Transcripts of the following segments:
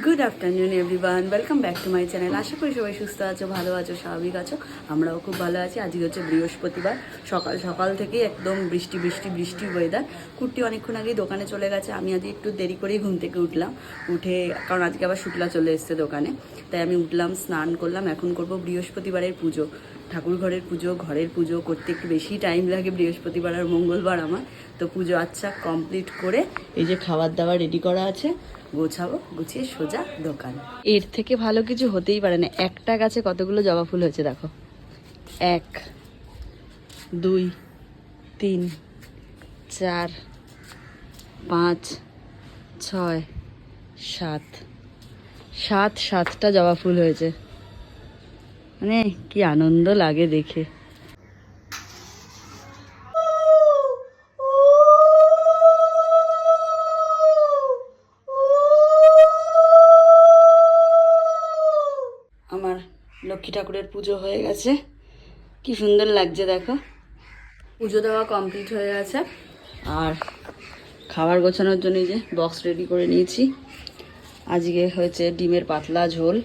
Good afternoon everyone welcome back to my channel আশা করি সবাই সুস্থ আছো, ভালো আছো, স্বাভাবিক আছো। আমরাও খুব ভালো আছি। আজকে হচ্ছে বৃহস্পতিবার। সকাল সকাল থেকে একদম বৃষ্টি বৃষ্টি বৃষ্টি ওয়েদার কুর্তি অনেকক্ষণ আগেই দোকানে চলে গেছে। আমি আজকে একটু দেরি করেই ঘুম থেকে উঠলাম। উঠে, কারণ আজকে আবার শুক্লা চলে এসছে দোকানে। তাই আমি উঠলাম, স্নান করলাম। এখন করব বৃহস্পতিবারের পুজো। ঠাকুর ঘরের পুজো ঘরের পুজো করতে একটু বেশি টাইম লাগে বৃহস্পতিবার আর মঙ্গলবার আমার। তো পুজো আচ্ছা কমপ্লিট করে এই যে খাবার দাবার রেডি করা আছে। গোছাবো, গুছিয়ে সোজা দোকান। এর থেকে ভালো কিছু হতেই পারে না। একটা গাছে কতগুলো জবা ফুল হয়েছে দেখো। এক, দুই, তিন, চার, পাঁচ, ছয়, সাত। সাত, সাতটা জবা ফুল হয়েছে। মানে কি আনন্দ লাগে দেখে। লক্ষ্মী ঠাকুরের পুজো হয়ে গেছে। কি সুন্দর লাগছে, দেখো। পুজো দেওয়া কমপ্লিট হয়ে গেছে। আর খাবার গোছানোর জন্য যে বক্স রেডি করে নিয়েছি। আজকে হয়েছে ডিমের পাতলা ঝোল।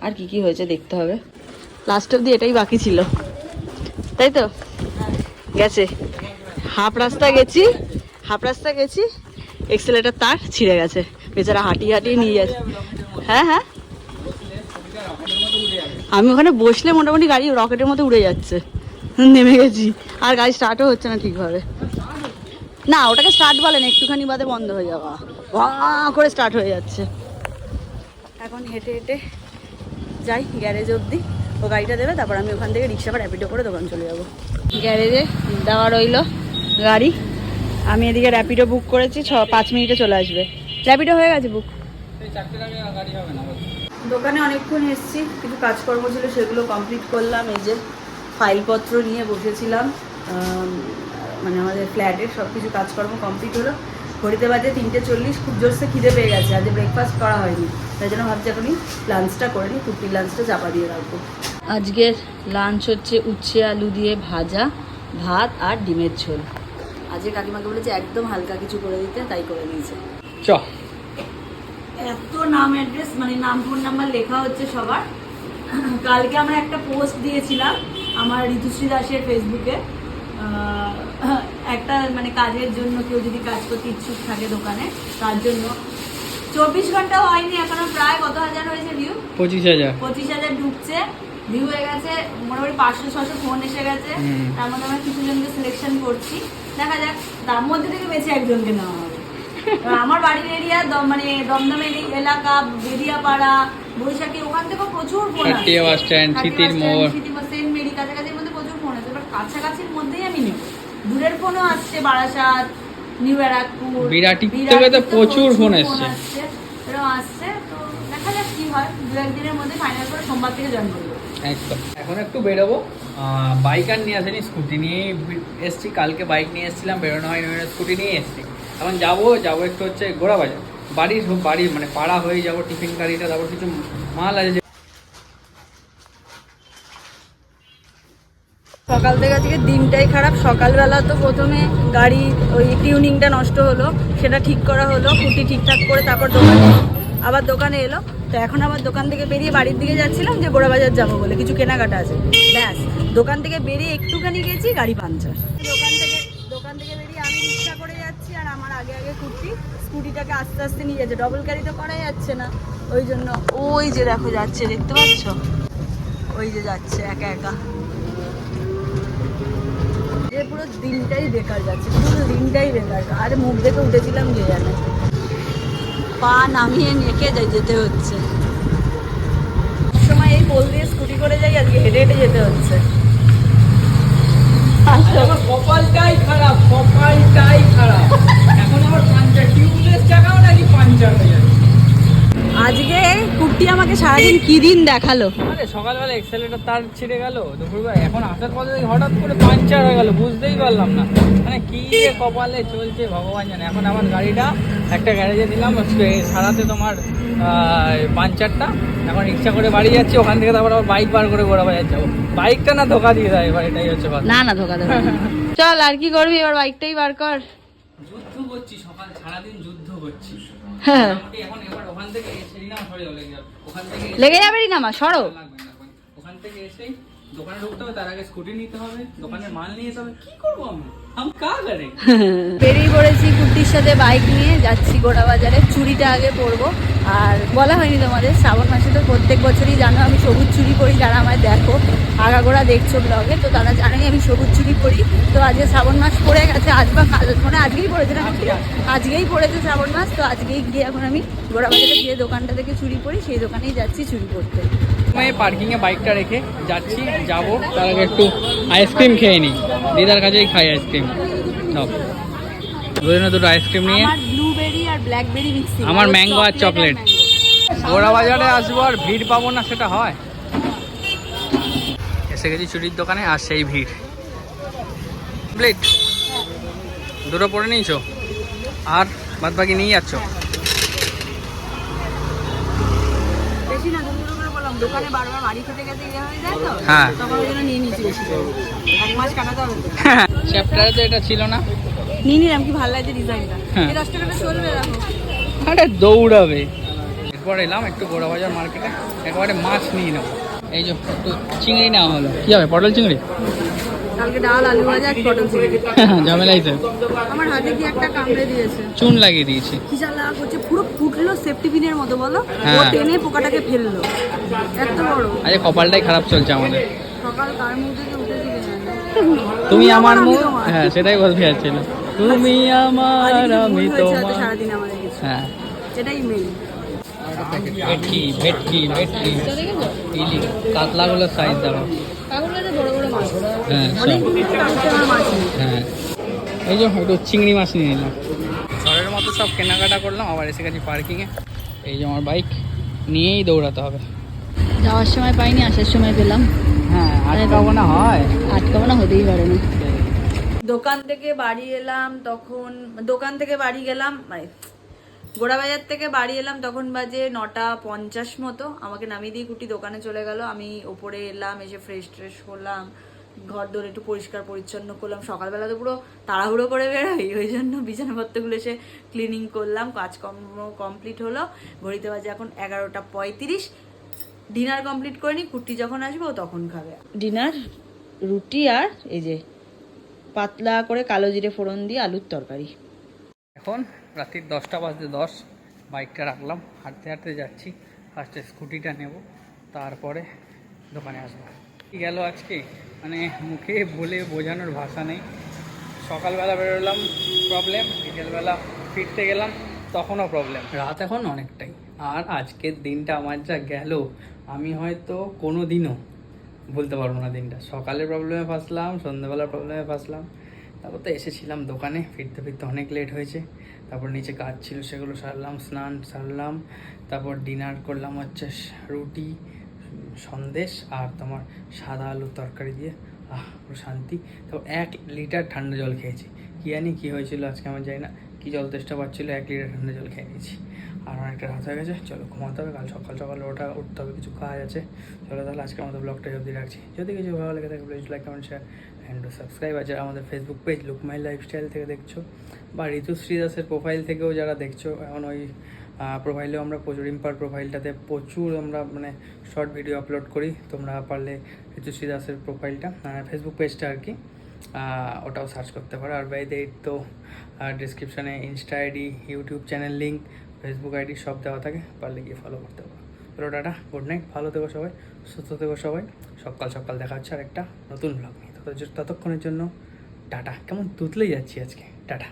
আর কি কি হয়েছে দেখতে হবে। লাস্ট অব্দি এটাই বাকি ছিল। তাই তো? গেছে। হাফ রাস্তা গেছি। হাফ রাস্তা গেছি। এক্সেলেটার তার ছিঁড়ে গেছে। বেচারা হাঁটিয়ে হাঁটিয়ে নিয়ে যাচ্ছে। হ্যাঁ হ্যাঁ। আমি ওখানে বসলে মোটামুটি গাড়ি রকেটের মতো উড়ে যাচ্ছে। নেমে গেছি। আর গাড়ি স্টার্টও হচ্ছে না ঠিকভাবে। না, ওটাকে স্টার্ট বলে না, একটুখানি বাদে বন্ধ হয়ে যাওয়া। করে স্টার্ট হয়ে যাচ্ছে। এখন হেঁটে হেঁটে যাই গ্যারেজ অবধি। ও গাড়িটা দেবে, তারপর আমি ওখান থেকে রিক্সা বা র্যাপিডো করে দোকান চলে যাব। গ্যারেজে দেওয়া রইল গাড়ি। আমি এদিকে র্যাপিডো বুক করেছি, ছ, পাঁচ মিনিটে চলে আসবে। র্যাপিডো হয়ে গেছে বুক দোকানে অনেকক্ষণ এসেছি কিছু কাজকর্ম ছিল সেগুলো কমপ্লিট করলাম এই যে ফাইলপত্র নিয়ে বসেছিলাম মানে আমাদের ফ্ল্যাটের সব কিছু কাজকর্ম কমপ্লিট হলো। ঘড়িতে বাজে তিনটে চল্লিশ খুব জোরসে খিদে পেয়ে গেছে আজ ব্রেকফাস্ট করা হয়নি। তাই জন্য ভাবছি এখনই লাঞ্চটা করে নিই কুর্তির লাঞ্চটা চাপা দিয়ে রাখব। আজকের লাঞ্চ হচ্ছে উচ্ছে আলু দিয়ে ভাজা ভাত আর ডিমের ঝোল। আজকে কাকিমাকে বলেছে একদম হালকা কিছু করে দিতে তাই করে দিয়েছে। চ। এত নাম অ্যাড্রেস মানে নাম ফোন নাম্বার লেখা হচ্ছে সবার। কালকে আমরা একটা পোস্ট দিয়েছিলাম আমার ঋতুশ্রী দাসের ফেসবুকে একটা মানে কাজের জন্য কেউ যদি কাজ করতে ইচ্ছুক থাকে দোকানে তার জন্য। চব্বিশ ঘন্টাও হয়নি এখনও প্রায় কত হাজার হয়েছে ভিউ পঁচিশ হাজার। পঁচিশ হাজার ঢুকছে। ভিউ হয়ে গেছে মোটামুটি পাঁচশো ছশো ফোন এসে গেছে। তার মধ্যে আমরা কিছু জনকে সিলেকশন করছি। দেখা যাক তার মধ্যে থেকে বেছে একজনকে নেওয়া আমার বাড়ির এরিয়া মানে দমদম এলাকা বেরিয়াপাড়া বৈশাখী ওখান থেকেও প্রচুর ফোন হাটিয়া বাস স্ট্যান্ড, সিতির মোড়। সেন্ট মেরি কাছাকাছির মধ্যে প্রচুর ফোন আছে এবার কাছাকাছির মধ্যেই আমি নেব। দূরের ফোনও আসছে বারাসাত নিউ ব্যারাকপুর বিরাটির থেকে তো প্রচুর ফোন। আসছে। এরকম আসছে তো দেখা যাক কি হয়। দু একদিনের মধ্যে ফাইনাল করে সোমবার থেকে জয়েন করব। একদম। এখন একটু বেরোবো। বাইক আর নিয়ে আসেনি স্কুটি নিয়ে এসছি। কালকে বাইক নিয়ে এসেছিলাম বেরোনো হয়নি স্কুটি নিয়ে এসছি। এখন যাব যাব একটু হচ্ছে ঘোরা বাজার। বাড়ির বাড়ি মানে পাড়া হয়ে যাব, টিফিন গাড়িটা তারপর কিছু মাল আছে সকাল থেকে আজকে দিনটাই খারাপ। সকালবেলা তো প্রথমে গাড়ি, ওই টিউনিংটা নষ্ট হলো, সেটা ঠিক করা হলো কুটি ঠিকঠাক করে তারপর দোকানে আবার দোকানে এলো। তো এখন আবার দোকান থেকে বেরিয়ে বাড়ির দিকে যাচ্ছিলাম যে গোড়া বাজার যাব বলে, কিছু কেনাকাটা আছে। ব্যাস, দোকান থেকে বেরিয়ে একটুখানি গেছি গাড়ি পাঞ্চার দোকান থেকে দোকান থেকে বেরিয়ে আমি রিক্সা করে যাচ্ছি। আর আমার আগে আগে কুর্তি। স্কুটিটাকে আস্তে আস্তে নিয়ে যাচ্ছে। ডবল গাড়ি তো করা যাচ্ছে না। ওই জন্য ওই যে দেখো যাচ্ছে, দেখতে পাচ্ছ? ওই যে যাচ্ছে একা একা। যে পুরো দিনটাই বেকার যাচ্ছে। পুরো দিনটাই বেকার। আরে মুখ দেখে উঠেছিলাম যে জানে। পা নামিয়ে নেকে যাই, যেতে হচ্ছে। সময় এই পোল দিয়ে স্কুটি করে যাই, আজকে হেঁটে হেঁটে যেতে হচ্ছে। আমার কপালটাই খারাপ কপালটাই খারাপ এখন আবার পাঞ্চার টিউবলেস চাকাও নাকি পাঞ্চার হয়ে যাচ্ছে আজকে কুর্তি আমাকে সারাদিন কি দিন দেখাল? আরে সকালবেলা এক্সেলেটার তার ছিঁড়ে গেল দুপুরবেলা। এখন আসার পথে হঠাৎ করে পাঞ্চার হয়ে গেল বুঝতেই পারলাম না। মানে কি কপালে চলছে ভগবান জানে। এখন আমার গাড়িটা একটা গ্যারেজে দিলাম সারাতে তোমার পাঞ্চারটা এখন রিক্সা করে বাড়ি যাচ্ছি ওখান থেকে তারপর আবার বাইক বার করে ঘোরা বাজার যাব বাইকটা না ধোকা দিয়ে দেয় এবার এটাই হচ্ছে না না ধোকা দেবে। চল আর কি করবি? এবার বাইকটাই বার কর। যুদ্ধ করছি সকাল সারাদিন যুদ্ধ করছি। হ্যাঁ। এখন এবার ওখান থেকে না সরে লেগে যাবে ওখান থেকে লেগে না মা সরো। ওখান থেকে এসেই দোকানে ঢুকতে হবে তার আগে স্কুটি নিতে হবে দোকানে মাল নিয়ে যেতে হবে। কি করব আমি আমি বেরিয়ে পড়েছি কুর্তির সাথে বাইক নিয়ে যাচ্ছি গোড়া বাজারে। চুরিটা আগে পরবো। আর বলা হয়নি তোমাদের শ্রাবণ মাসে তো প্রত্যেক বছরই জানো আমি সবুজ চুরি করি যারা আমায় দেখো আগাগোড়া দেখছ ব্লগে তো তারা জানেই আমি সবুজ চুরি করি তো আজকে শ্রাবণ মাস পড়ে গেছে আজ বা কাল মানে আজকেই পড়েছে না আজকেই পড়েছে শ্রাবণ মাস তো আজকেই গিয়ে এখন আমি গোড়া বাজারে গিয়ে দোকানটা থেকে চুরি করি সেই দোকানেই যাচ্ছি চুরি করতে। আমি পার্কিং এ বাইকটা রেখে যাচ্ছি যাব। তার আগে একটু আইসক্রিম খেয়ে নিই। দিদার কাছেই খাই আইসক্রিম দুজনে দুটো আইসক্রিম নিয়ে ব্ল্যাকবেরি মিক্সিং আমার ম্যাঙ্গো আর চকলেট গোড়া বাজারে আসব আর ভিড় পাবো না সেটা হয়। এসে গেছি চুরির দোকানে আর সেই ভিড়। কমপ্লিট দুটো পরে নিয়েছো? আর বাদ বাকি নিয়ে যাচ্ছ? ইয়ে হয়ে চ্যাপ্টারে তো এটা ছিল না। নিয়ে নিলাম কি ভালো লাগছে ডিজাইনটা। হ্যাঁ। এই দশ টাকাটা চলবে রাখো দৌড়াবে। এরপর এলাম একটু গোড়া বাজার মার্কেটে। একেবারে মাছ নিয়ে নেব। এই যে একটু চিংড়ি নেওয়া হলো। কি হবে পটল চিংড়ি? কালকে ডাল আলু ভাজা আর পটল চিংড়ি। ঝামেলাই তো আমার হাতে কি একটা কামড়ে দিয়েছে? চুন লাগিয়ে দিয়েছি। কি জ্বালা করছে? পুরো ফুটলো সেফটি পিনের মতো বলো? ও হ্যাঁ। টেনে পোকাটাকে ফেলল। এত বড়। আরে কপালটাই খারাপ চলছে আমাদের। সকাল কার মুখ থেকে উঠেছি তুমি আমার মুখ? হ্যাঁ সেটাই বলতে যাচ্ছিল। তুমি আমার আমি তোমার। হ্যাঁ। মেন ভেটকি ভেটকি ভেটকি ইলি কাতলাগুলোর সাইজ মাছ। হ্যাঁ হ্যাঁ। এই যে একটু চিংড়ি মাছ নিয়ে নিলাম। ঝড়ের মতো সব কেনাকাটা করলাম আবার এসে গেছি পার্কিংয়ে এই যে আমার বাইক নিয়েই দৌড়াতে হবে। যাওয়ার সময় পাইনি আসার সময় পেলাম। হ্যাঁ আটকাবো না হয়। আটকাবো না হতেই পারে না। দোকান থেকে বাড়ি এলাম, তখন দোকান থেকে বাড়ি গেলাম মানে গোড়াবাজার থেকে বাড়ি এলাম, তখন বাজে নটা পঞ্চাশ মতো। আমাকে নামিয়ে দিয়ে কুটি দোকানে চলে গেল। আমি ওপরে এলাম, এসে ফ্রেশ ট্রেশ করলাম ঘর দোর একটু পরিষ্কার পরিচ্ছন্ন করলাম। সকালবেলা তো পুরো তাড়াহুড়ো করে বেরোই, ওই জন্য বিছানাপত্রগুলো এসে ক্লিনিং করলাম, কাজকর্ম কমপ্লিট হলো। ঘড়িতে বাজে এখন এগারোটা পঁয়ত্রিশ। ডিনার কমপ্লিট করে নি কুর্তি যখন আসবে ও তখন খাবে। ডিনার রুটি আর এই যে পাতলা করে কালো জিরে ফোড়ন দিয়ে আলুর তরকারি। এখন রাত্রির দশটা বাজতে দশ, বাইকটা রাখলাম, হাঁটতে হাঁটতে যাচ্ছি ফার্স্টে স্কুটিটা নেব, তারপরে দোকানে আসব। কি গেল আজকে? মানে মুখে বলে বোঝানোর ভাষা নেই। সকালবেলা বেরোলাম প্রবলেম বিকেলবেলা ফিরতে গেলাম, তখনও প্রবলেম রাত এখন অনেকটাই। আর আজকের দিনটা আমার যা গেল, আমি হয়তো কোনো দিনও বলতে পারব না দিনটা। সকালে প্রবলেমে ফাঁসলাম সন্ধ্যেবেলা প্রবলেমে ফাঁসলাম। তারপর তো এসেছিলাম দোকানে, ফিরতে ফিরতে অনেক লেট হয়েছে। তারপর নিচে কাজ ছিল, সেগুলো সারলাম, স্নান সারলাম। তারপর ডিনার করলাম হচ্ছে রুটি, সন্দেশ আর তোমার সাদা আলুর তরকারি দিয়ে। আহ শান্তি। তারপর এক লিটার ঠান্ডা জল খেয়েছি। কী জানি কী হয়েছিল আজকে আমার জানি না। কী জল তেষ্টা পাচ্ছিলো, এক লিটার ঠান্ডা জল খেয়ে নিয়েছি। আর অনেকটা রাত হয়ে গেছে, চলো ঘুমাতে হবে, কাল সকাল সকাল ওটা উঠতে হবে, কিছু কাজ আছে। চলো তাহলে আজকে আমাদের ব্লগটা অবধি রাখছি। যদি কিছু ভালো লেগে থাকে please like comment share and subscribe আছে আমাদের ফেসবুক পেজ লুকমাই লাইফস্টাইল থেকে দেখছ। বা ঋতুশ্রী দাসের প্রোফাইল থেকেও যারা দেখছ, এখন ওই প্রোফাইলেও আমরা প্রচুর ইম্পার প্রোফাইলটাতে প্রচুর আমরা মানে শর্ট ভিডিও আপলোড করি। তোমরা পারলে ঋতুশ্রী দাসের প্রোফাইলটা ফেসবুক পেজটা আর কি ওটাও সার্চ করতে পারো। আর বাইরে তো ডিসক্রিপশানে Insta ID YouTube channel link Facebook ID সব দেওয়া থাকে, পারলে গিয়ে ফলো করতে পারো। চলো টাটা গুড নাইট ভালো থেকো সবাই, সুস্থ থেকো সবাই, সকাল সকাল দেখা হচ্ছে আর একটা নতুন ব্লগ নিয়ে। ততক্ষণের জন্য টাটা, কেমন তুতলেই যাচ্ছি আজকে, টাটা।